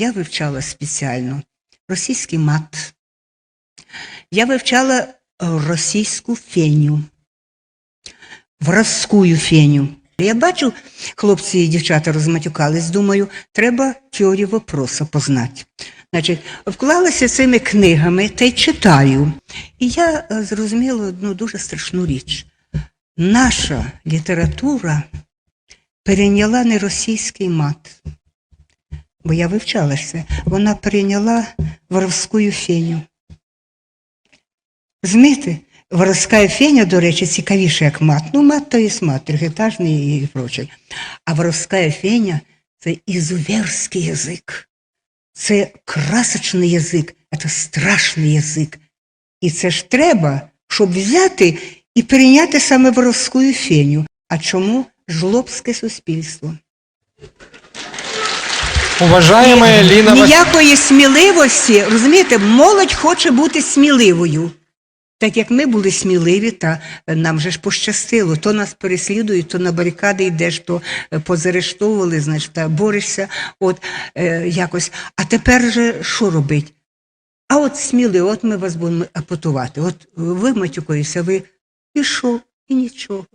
я вивчала спеціально російський мат. Я вивчала е, російську феню, воровську феню. Я бачу, хлопці і дівчата розматюкались, думаю, треба теорію вопроса познати. Значить, вклалася цими книгами та й читаю. І я е, зрозуміла одну дуже страшну річ. Наша література перейняла не російський мат, бо я вивчалася, вона перейняла воровську феню. Розумієте, воровська феня, до речі, цікавіша, як мат. Ну, мат то є мат, тригетажний і прочий. А воровська феня це ізуверський язик. Це красочний язик, це страшний язик. І це ж треба, щоб взяти і прийняти саме воровську феню. А чому жлобське суспільство? Уважаємо Ліна. Ніякої сміливості, розумієте, молодь хоче бути сміливою. Так як ми були сміливі, та нам же ж пощастило, то нас переслідують, то на барикади йдеш, то е, позарештовували, значить, та борешся, от е, якось. А тепер же що робить? А от сміливо, от ми вас будемо апотувати. От ви матюкаєтеся, ви і що, і нічого.